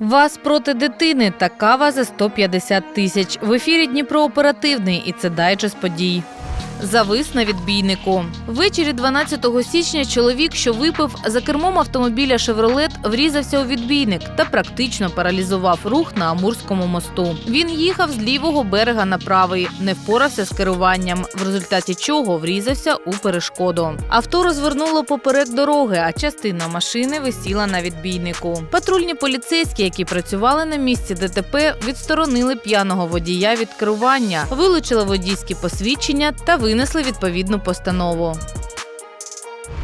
Вас проти дитини та кава за 150 тисяч. В ефірі Дніпро оперативний і це дайджест подій. Завис на відбійнику. Ввечері 12 січня чоловік, що випив за кермом автомобіля Шевролет, врізався у відбійник та практично паралізував рух на Амурському мосту. Він їхав з лівого берега на правий, не впорався з керуванням, в результаті чого врізався у перешкоду. Авто розвернуло поперек дороги, а частина машини висіла на відбійнику. Патрульні поліцейські, які працювали на місці ДТП, відсторонили п'яного водія від керування, вилучили водійські посвідчення та винесли відповідну постанову.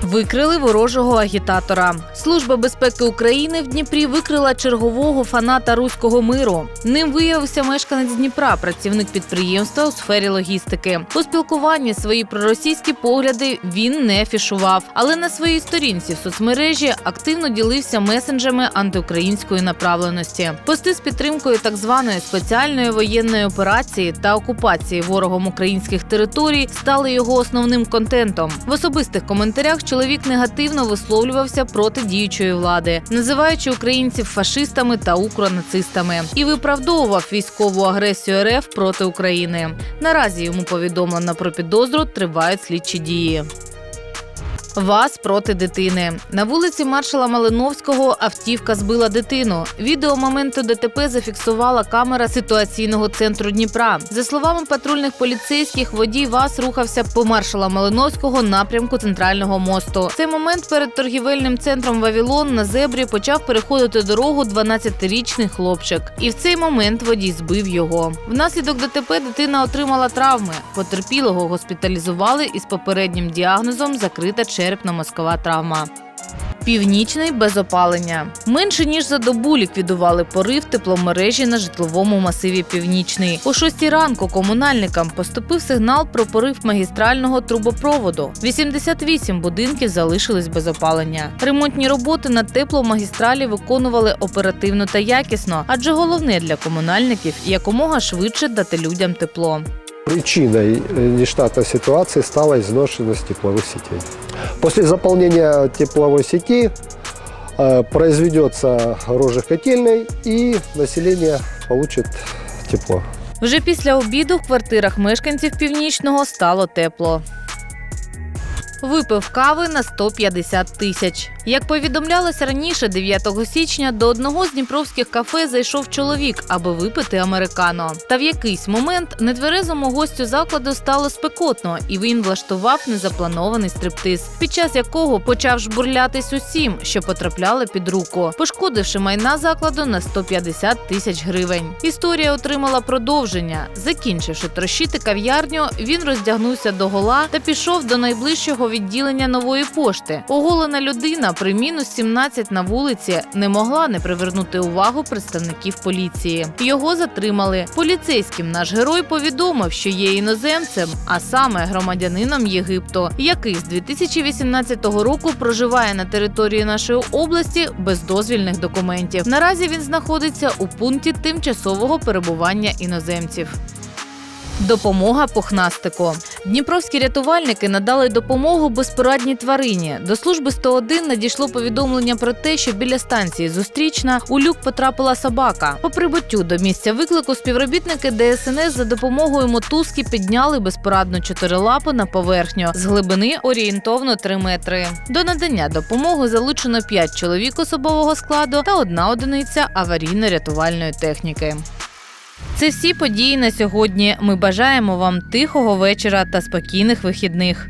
Викрили ворожого агітатора. Служба безпеки України в Дніпрі викрила чергового фаната руського миру. Ним виявився мешканець Дніпра, працівник підприємства у сфері логістики. У спілкуванні свої проросійські погляди він не афішував, але на своїй сторінці в соцмережі активно ділився месенджами антиукраїнської направленості. Пости з підтримкою так званої спеціальної воєнної операції та окупації ворогом українських територій стали його основним контентом. В особистих коментарях чоловік негативно висловлювався проти діючої влади, називаючи українців фашистами та укронацистами, і виправдовував військову агресію РФ проти України. Наразі йому повідомлено про підозру, тривають слідчі дії. Вас проти дитини на вулиці маршала Малиновського автівка збила дитину. Відео моменту ДТП зафіксувала камера ситуаційного центру Дніпра. За словами патрульних поліцейських, водій ВАЗ рухався по маршала Малиновського напрямку центрального мосту. Цей момент перед торгівельним центром Вавілон на зебрі почав переходити дорогу 12-річний хлопчик. І в цей момент водій збив його. Внаслідок ДТП дитина отримала травми. Потерпілого госпіталізували із попереднім діагнозом закрита черепно-мозкова травма. Північний без опалення. Менше ніж за добу ліквідували порив тепломережі на житловому масиві Північний. О 6 ранку комунальникам поступив сигнал про порив магістрального трубопроводу. 88 будинків залишились без опалення. Ремонтні роботи на тепломагістралі виконували оперативно та якісно, адже головне для комунальників якомога швидше дати людям тепло. Причиной э, нештатной ситуации стала изношенность тепловых сетей. После заполнения тепловой сети э, произведется рожа котельной и население получит тепло. Вже після обіду в квартирах мешканців північного стало тепло. Випив кави на 150 тисяч. Як повідомлялося раніше, 9 січня до одного з дніпровських кафе зайшов чоловік, аби випити американо. Та в якийсь момент нетверезому гостю закладу стало спекотно, і він влаштував незапланований стриптиз, під час якого почав жбурлятись усім, що потрапляли під руку, пошкодивши майна закладу на 150 тисяч гривень. Історія отримала продовження. Закінчивши трощити кав'ярню, він роздягнувся до гола та пішов до найближчого відділення нової пошти. Оголена людина при мінус 17 на вулиці не могла не привернути увагу представників поліції. Його затримали. Поліцейським наш герой повідомив, що є іноземцем, а саме громадянином Єгипту, який з 2018 року проживає на території нашої області без дозвільних документів. Наразі він знаходиться у пункті тимчасового перебування іноземців. Допомога пухнастику. Дніпровські рятувальники надали допомогу безпорадній тварині. До служби 101 надійшло повідомлення про те, що біля станції зустрічна у люк потрапила собака. По прибуттю до місця виклику співробітники ДСНС за допомогою мотузки підняли безпорадну чотирилапу на поверхню з глибини орієнтовно 3 метри. До надання допомоги залучено 5 чоловік особового складу та одна одиниця аварійно-рятувальної техніки. Це всі події на сьогодні. Ми бажаємо вам тихого вечора та спокійних вихідних.